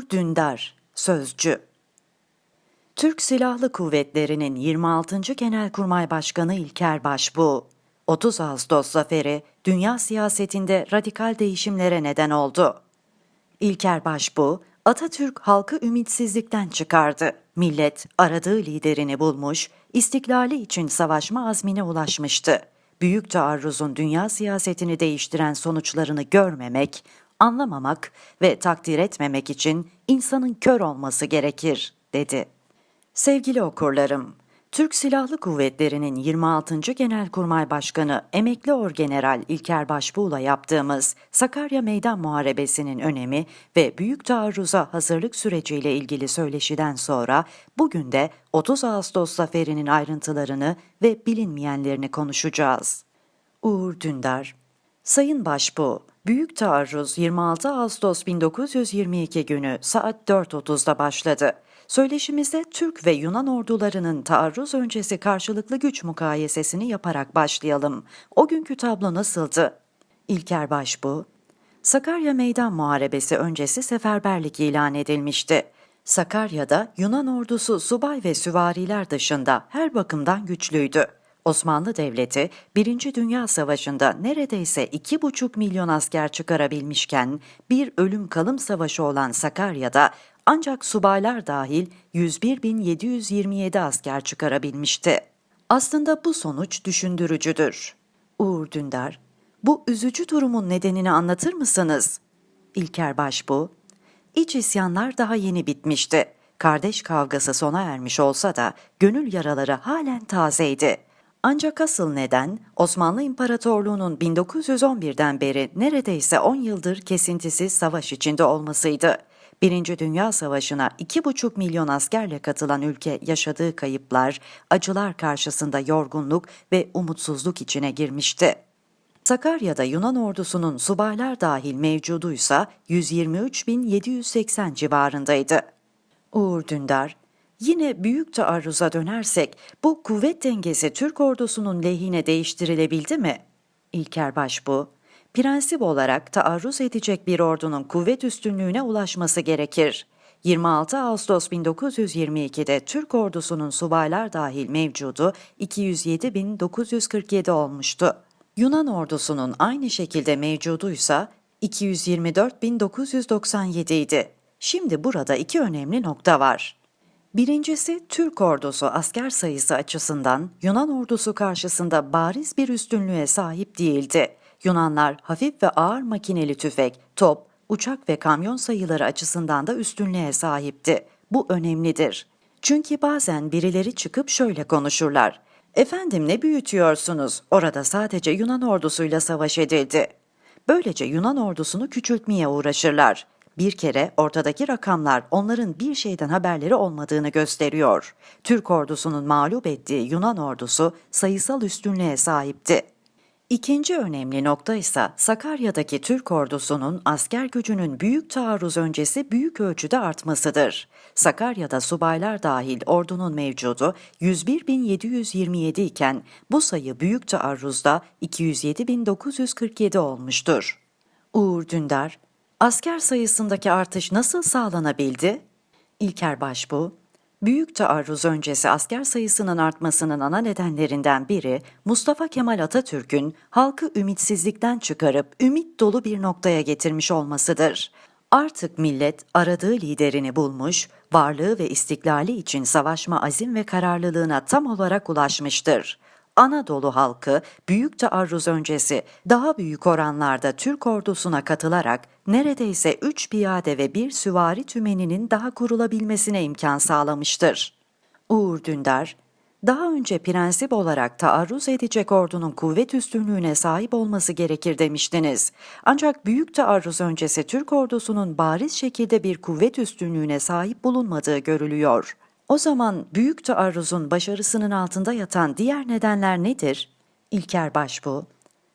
Uğur Dündar, Sözcü Türk Silahlı Kuvvetleri'nin 26. Genelkurmay Başkanı İlker Başbuğ, 30 Ağustos zaferi dünya siyasetinde radikal değişimlere neden oldu. İlker Başbuğ, Atatürk halkı ümitsizlikten çıkardı. Millet aradığı liderini bulmuş, istiklali için savaşma azmine ulaşmıştı. Büyük taarruzun dünya siyasetini değiştiren sonuçlarını görmemek, anlamamak ve takdir etmemek için insanın kör olması gerekir, dedi. Sevgili okurlarım, Türk Silahlı Kuvvetleri'nin 26. Genelkurmay Başkanı Emekli Orgeneral İlker Başbuğ'la yaptığımız Sakarya Meydan Muharebesi'nin önemi ve büyük taarruza hazırlık süreciyle ilgili söyleşiden sonra bugün de 30 Ağustos zaferinin ayrıntılarını ve bilinmeyenlerini konuşacağız. Uğur Dündar Sayın Başbuğ, Büyük Taarruz 26 Ağustos 1922 günü saat 4.30'da başladı. Söyleşimizde Türk ve Yunan ordularının taarruz öncesi karşılıklı güç mukayesesini yaparak başlayalım. O günkü tablo nasıldı? İlker Başbuğ, Sakarya Meydan Muharebesi öncesi seferberlik ilan edilmişti. Sakarya'da Yunan ordusu subay ve süvariler dışında her bakımdan güçlüydü. Osmanlı Devleti, Birinci Dünya Savaşı'nda neredeyse iki buçuk milyon asker çıkarabilmişken, bir ölüm kalım savaşı olan Sakarya'da ancak subaylar dahil 101.727 asker çıkarabilmişti. Aslında bu sonuç düşündürücüdür. Uğur Dündar, bu üzücü durumun nedenini anlatır mısınız? İlker Başbuğ, İç isyanlar daha yeni bitmişti. Kardeş kavgası sona ermiş olsa da gönül yaraları halen tazeydi. Ancak asıl neden Osmanlı İmparatorluğu'nun 1911'den beri neredeyse 10 yıldır kesintisiz savaş içinde olmasıydı. Birinci Dünya Savaşı'na 2,5 milyon askerle katılan ülke yaşadığı kayıplar, acılar karşısında yorgunluk ve umutsuzluk içine girmişti. Sakarya'da Yunan ordusunun subaylar dahil mevcuduysa 123.780 civarındaydı. Uğur Dündar, yine büyük taarruza dönersek bu kuvvet dengesi Türk ordusunun lehine değiştirilebildi mi? İlker Başbuğ, prensip olarak taarruz edecek bir ordunun kuvvet üstünlüğüne ulaşması gerekir. 26 Ağustos 1922'de Türk ordusunun subaylar dahil mevcudu 207.947 olmuştu. Yunan ordusunun aynı şekilde mevcuduysa 224.997 idi. Şimdi burada iki önemli nokta var. Birincisi Türk ordusu asker sayısı açısından Yunan ordusu karşısında bariz bir üstünlüğe sahip değildi. Yunanlar hafif ve ağır makineli tüfek, top, uçak ve kamyon sayıları açısından da üstünlüğe sahipti. Bu önemlidir. Çünkü bazen birileri çıkıp şöyle konuşurlar. Efendim ne büyütüyorsunuz? Orada sadece Yunan ordusuyla savaş edildi. Böylece Yunan ordusunu küçültmeye uğraşırlar. Bir kere ortadaki rakamlar onların bir şeyden haberleri olmadığını gösteriyor. Türk ordusunun mağlup ettiği Yunan ordusu sayısal üstünlüğe sahipti. İkinci önemli nokta ise Sakarya'daki Türk ordusunun asker gücünün büyük taarruz öncesi büyük ölçüde artmasıdır. Sakarya'da subaylar dahil ordunun mevcudu 101.727 iken bu sayı büyük taarruzda 207.947 olmuştur. Uğur Dündar, asker sayısındaki artış nasıl sağlanabildi? İlker Başbuğ, Büyük taarruz öncesi asker sayısının artmasının ana nedenlerinden biri Mustafa Kemal Atatürk'ün halkı ümitsizlikten çıkarıp ümit dolu bir noktaya getirmiş olmasıdır. Artık millet aradığı liderini bulmuş, varlığı ve istiklali için savaşma azim ve kararlılığına tam olarak ulaşmıştır. Anadolu halkı büyük taarruz öncesi daha büyük oranlarda Türk ordusuna katılarak neredeyse 3 piyade ve bir süvari tümeninin daha kurulabilmesine imkan sağlamıştır. Uğur Dündar, daha önce prensip olarak taarruz edecek ordunun kuvvet üstünlüğüne sahip olması gerekir demiştiniz. Ancak büyük taarruz öncesi Türk ordusunun bariz şekilde bir kuvvet üstünlüğüne sahip bulunmadığı görülüyor. O zaman büyük taarruzun başarısının altında yatan diğer nedenler nedir? İlker Başbuğ,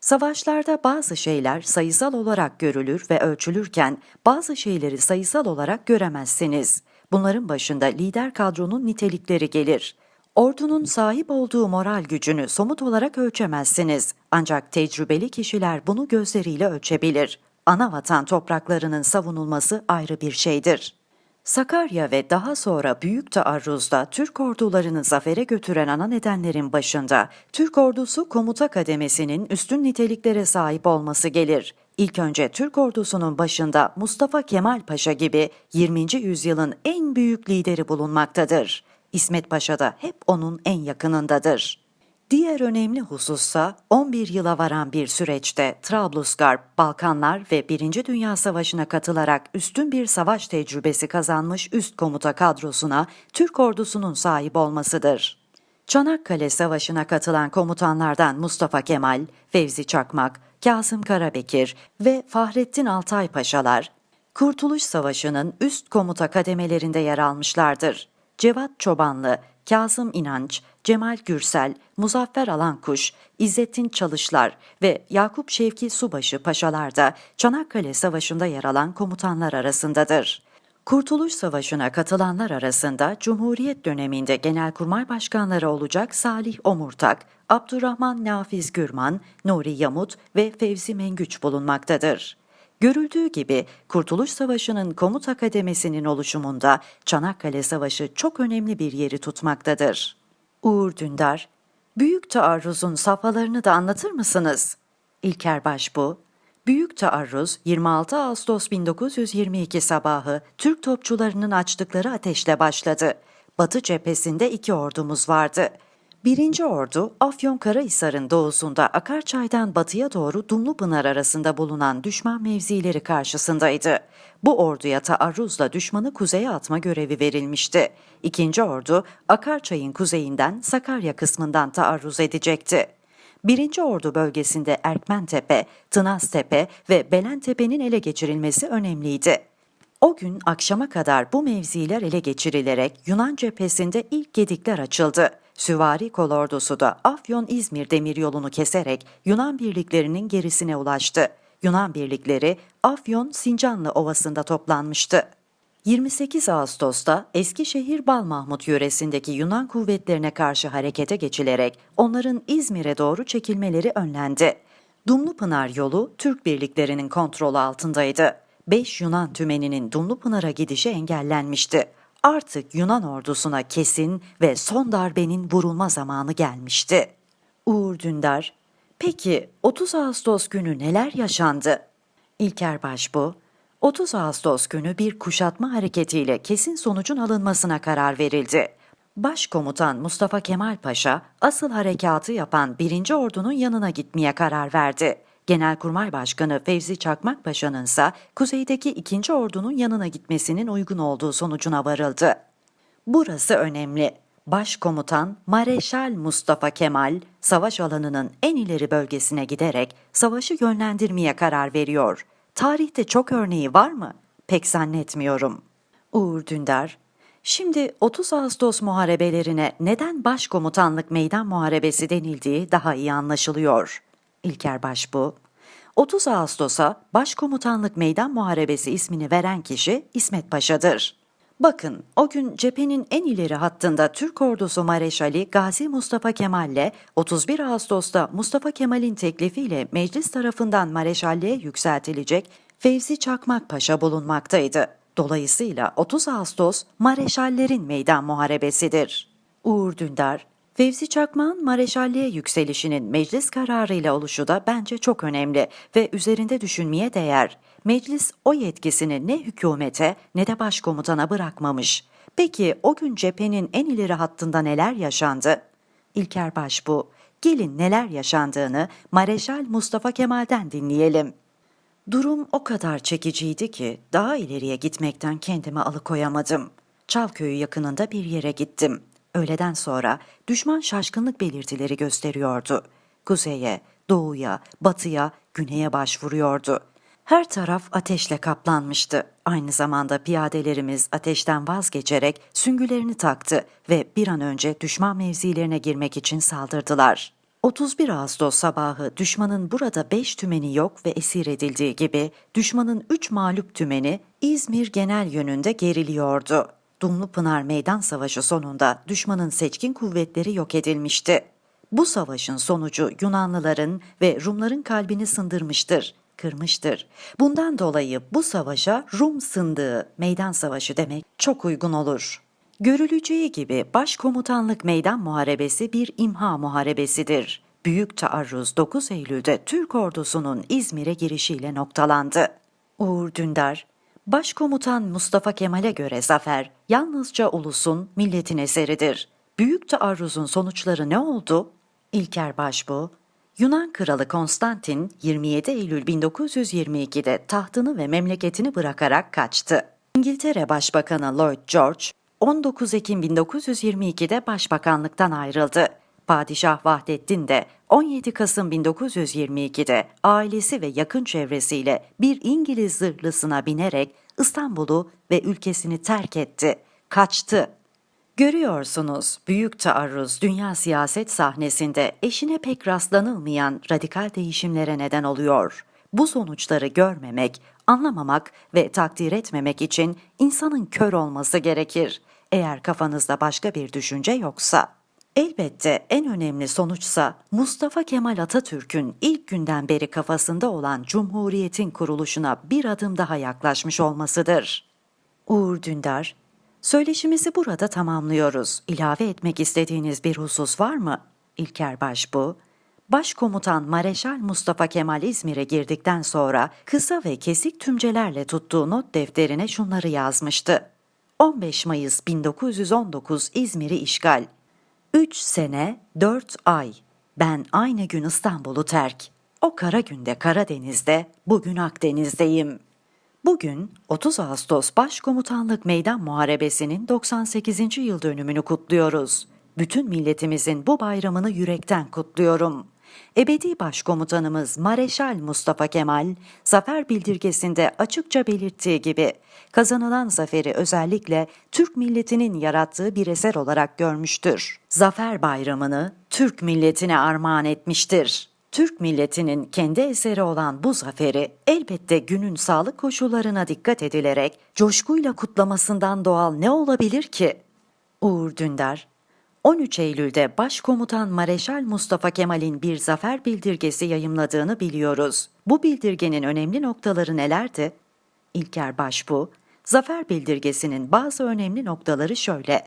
Savaşlarda bazı şeyler sayısal olarak görülür ve ölçülürken bazı şeyleri sayısal olarak göremezsiniz. Bunların başında lider kadronun nitelikleri gelir. Ordunun sahip olduğu moral gücünü somut olarak ölçemezsiniz. Ancak tecrübeli kişiler bunu gözleriyle ölçebilir. Ana vatan topraklarının savunulması ayrı bir şeydir. Sakarya ve daha sonra Büyük Taarruz'da Türk ordularını zafere götüren ana nedenlerin başında Türk ordusu komuta kademesinin üstün niteliklere sahip olması gelir. İlk önce Türk ordusunun başında Mustafa Kemal Paşa gibi 20. yüzyılın en büyük lideri bulunmaktadır. İsmet Paşa da hep onun en yakınındadır. Diğer önemli husussa 11 yıla varan bir süreçte Trablusgarp, Balkanlar ve 1. Dünya Savaşı'na katılarak üstün bir savaş tecrübesi kazanmış üst komuta kadrosuna Türk ordusunun sahip olmasıdır. Çanakkale Savaşı'na katılan komutanlardan Mustafa Kemal, Fevzi Çakmak, Kasım Karabekir ve Fahrettin Altay Paşalar, Kurtuluş Savaşı'nın üst komuta kademelerinde yer almışlardır. Cevat Çobanlı, Kazım İnanç, Cemal Gürsel, Muzaffer Alankuş, İzzettin Çalışlar ve Yakup Şevki Subaşı paşalar da Çanakkale Savaşı'nda yer alan komutanlar arasındadır. Kurtuluş Savaşı'na katılanlar arasında Cumhuriyet döneminde Genelkurmay Başkanları olacak Salih Omurtak, Abdurrahman Nafiz Gürman, Nuri Yamut ve Fevzi Mengüç bulunmaktadır. Görüldüğü gibi Kurtuluş Savaşı'nın komuta kademesinin oluşumunda Çanakkale Savaşı çok önemli bir yeri tutmaktadır. Uğur Dündar, Büyük Taarruz'un safhalarını da anlatır mısınız? İlker Başbu, Büyük Taarruz 26 Ağustos 1922 sabahı Türk topçularının açtıkları ateşle başladı. Batı cephesinde iki ordumuz vardı. Birinci ordu Afyonkarahisar'ın doğusunda Akarçay'dan batıya doğru Dumlupınar arasında bulunan düşman mevzileri karşısındaydı. Bu orduya taarruzla düşmanı kuzeye atma görevi verilmişti. İkinci ordu Akarçay'ın kuzeyinden Sakarya kısmından taarruz edecekti. Birinci Ordu bölgesinde Erkmentepe, Tınaztepe ve Belentepe'nin ele geçirilmesi önemliydi. O gün akşama kadar bu mevziler ele geçirilerek Yunan cephesinde ilk gedikler açıldı. Süvari kolordusu da Afyon-İzmir demiryolunu keserek Yunan birliklerinin gerisine ulaştı. Yunan birlikleri Afyon-Sincanlı Ovası'nda toplanmıştı. 28 Ağustos'ta Eskişehir Balmahmut yöresindeki Yunan kuvvetlerine karşı harekete geçilerek onların İzmir'e doğru çekilmeleri önlendi. Dumlupınar yolu Türk birliklerinin kontrolü altındaydı. 5 Yunan tümeninin Dumlupınar'a gidişi engellenmişti. Artık Yunan ordusuna kesin ve son darbenin vurulma zamanı gelmişti. Uğur Dündar, peki 30 Ağustos günü neler yaşandı? İlker Başbu, 30 Ağustos günü bir kuşatma hareketiyle kesin sonucun alınmasına karar verildi. Başkomutan Mustafa Kemal Paşa asıl harekatı yapan 1. Ordu'nun yanına gitmeye karar verdi. Genelkurmay Başkanı Fevzi Çakmak Paşa'nın ise kuzeydeki 2. Ordu'nun yanına gitmesinin uygun olduğu sonucuna varıldı. Burası önemli. Başkomutan Mareşal Mustafa Kemal savaş alanının en ileri bölgesine giderek savaşı yönlendirmeye karar veriyor. Tarihte çok örneği var mı? Pek zannetmiyorum. Uğur Dündar, şimdi 30 Ağustos muharebelerine neden başkomutanlık meydan muharebesi denildiği daha iyi anlaşılıyor. İlker Başbu, 30 Ağustos'a Başkomutanlık Meydan Muharebesi ismini veren kişi İsmet Paşa'dır. Bakın o gün cephenin en ileri hattında Türk ordusu Mareşali Gazi Mustafa Kemal'le 31 Ağustos'ta Mustafa Kemal'in teklifiyle meclis tarafından Mareşalliğe yükseltilecek Fevzi Çakmak Paşa bulunmaktaydı. Dolayısıyla 30 Ağustos Mareşallerin meydan muharebesidir. Uğur Dündar, Fevzi Çakmak'ın Mareşalliğe yükselişinin meclis kararıyla oluşu da bence çok önemli ve üzerinde düşünmeye değer. Meclis o yetkisini ne hükümete ne de başkomutana bırakmamış. Peki o gün cephenin en ileri hattında neler yaşandı? İlker Başbu, gelin neler yaşandığını Mareşal Mustafa Kemal'den dinleyelim. Durum o kadar çekiciydi ki daha ileriye gitmekten kendimi alıkoyamadım. Çavköy'ü yakınında bir yere gittim. Öğleden sonra düşman şaşkınlık belirtileri gösteriyordu. Kuzeye, doğuya, batıya, güneye başvuruyordu. Her taraf ateşle kaplanmıştı. Aynı zamanda piyadelerimiz ateşten vazgeçerek süngülerini taktı ve bir an önce düşman mevzilerine girmek için saldırdılar. 31 Ağustos sabahı düşmanın burada 5 tümeni yok ve esir edildiği gibi düşmanın 3 mağlup tümeni İzmir genel yönünde geriliyordu. Dumlupınar Meydan Savaşı sonunda düşmanın seçkin kuvvetleri yok edilmişti. Bu savaşın sonucu Yunanlıların ve Rumların kalbini sındırmıştır. kırmıştır. Bundan dolayı bu savaşa Rum sındığı meydan savaşı demek çok uygun olur. Görüleceği gibi başkomutanlık meydan muharebesi bir imha muharebesidir. Büyük taarruz 9 Eylül'de Türk ordusunun İzmir'e girişiyle noktalandı. Uğur Dündar, Başkomutan Mustafa Kemal'e göre zafer yalnızca ulusun, milletin eseridir. Büyük taarruzun sonuçları ne oldu? İlker Başbuğ, Yunan Kralı Konstantin 27 Eylül 1922'de tahtını ve memleketini bırakarak kaçtı. İngiltere Başbakanı Lloyd George 19 Ekim 1922'de başbakanlıktan ayrıldı. Padişah Vahdettin de 17 Kasım 1922'de ailesi ve yakın çevresiyle bir İngiliz zırhlısına binerek İstanbul'u ve ülkesini terk etti. Kaçtı. Görüyorsunuz büyük taarruz dünya siyaset sahnesinde eşine pek rastlanılmayan radikal değişimlere neden oluyor. Bu sonuçları görmemek, anlamamak ve takdir etmemek için insanın kör olması gerekir. Eğer kafanızda başka bir düşünce yoksa. Elbette en önemli sonuçsa Mustafa Kemal Atatürk'ün ilk günden beri kafasında olan Cumhuriyet'in kuruluşuna bir adım daha yaklaşmış olmasıdır. Uğur Dündar, söyleşimizi burada tamamlıyoruz. İlave etmek istediğiniz bir husus var mı? İlker Başbuğ, Başkomutan Mareşal Mustafa Kemal İzmir'e girdikten sonra kısa ve kesik tümcelerle tuttuğu not defterine şunları yazmıştı. 15 Mayıs 1919 İzmir'i işgal. 3 sene 4 ay. Ben aynı gün İstanbul'u terk. O kara günde Karadeniz'de, bugün Akdeniz'deyim. Bugün 30 Ağustos Başkomutanlık Meydan Muharebesi'nin 98. yıl dönümünü kutluyoruz. Bütün milletimizin bu bayramını yürekten kutluyorum. Ebedi Başkomutanımız Mareşal Mustafa Kemal, zafer bildirgesinde açıkça belirttiği gibi kazanılan zaferi özellikle Türk milletinin yarattığı bir eser olarak görmüştür. Zafer bayramını Türk milletine armağan etmiştir. Türk milletinin kendi eseri olan bu zaferi elbette günün sağlık koşullarına dikkat edilerek coşkuyla kutlamasından doğal ne olabilir ki? Uğur Dündar 13 Eylül'de Başkomutan Mareşal Mustafa Kemal'in bir zafer bildirgesi yayımladığını biliyoruz. Bu bildirgenin önemli noktaları nelerdi? İlker Başbuğ, zafer bildirgesinin bazı önemli noktaları şöyle.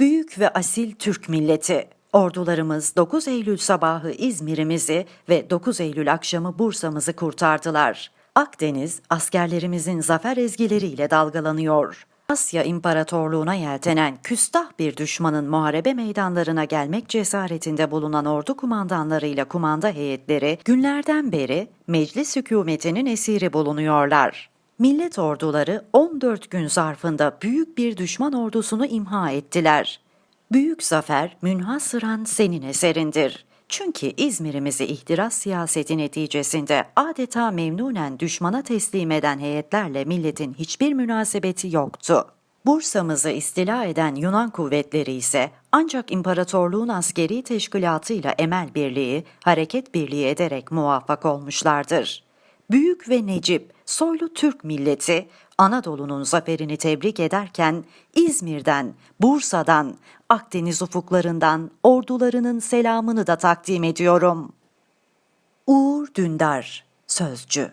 Büyük ve asil Türk milleti. Ordularımız 9 Eylül sabahı İzmir'imizi ve 9 Eylül akşamı Bursa'mızı kurtardılar. Akdeniz askerlerimizin zafer ezgileriyle dalgalanıyor. Asya İmparatorluğuna yeltenen küstah bir düşmanın muharebe meydanlarına gelmek cesaretinde bulunan ordu kumandanlarıyla kumanda heyetleri günlerden beri meclis hükümetinin esiri bulunuyorlar. Millet orduları 14 gün zarfında büyük bir düşman ordusunu imha ettiler. Büyük zafer münhasıran senin eserindir. Çünkü İzmir'imizi ihtiras siyaseti neticesinde adeta memnunen düşmana teslim eden heyetlerle milletin hiçbir münasebeti yoktu. Bursa'mızı istila eden Yunan kuvvetleri ise ancak imparatorluğun askeri teşkilatıyla emel birliği, hareket birliği ederek muvaffak olmuşlardır. Büyük ve necip, soylu Türk milleti Anadolu'nun zaferini tebrik ederken İzmir'den, Bursa'dan, Akdeniz ufuklarından ordularının selamını da takdim ediyorum. Uğur Dündar, Sözcü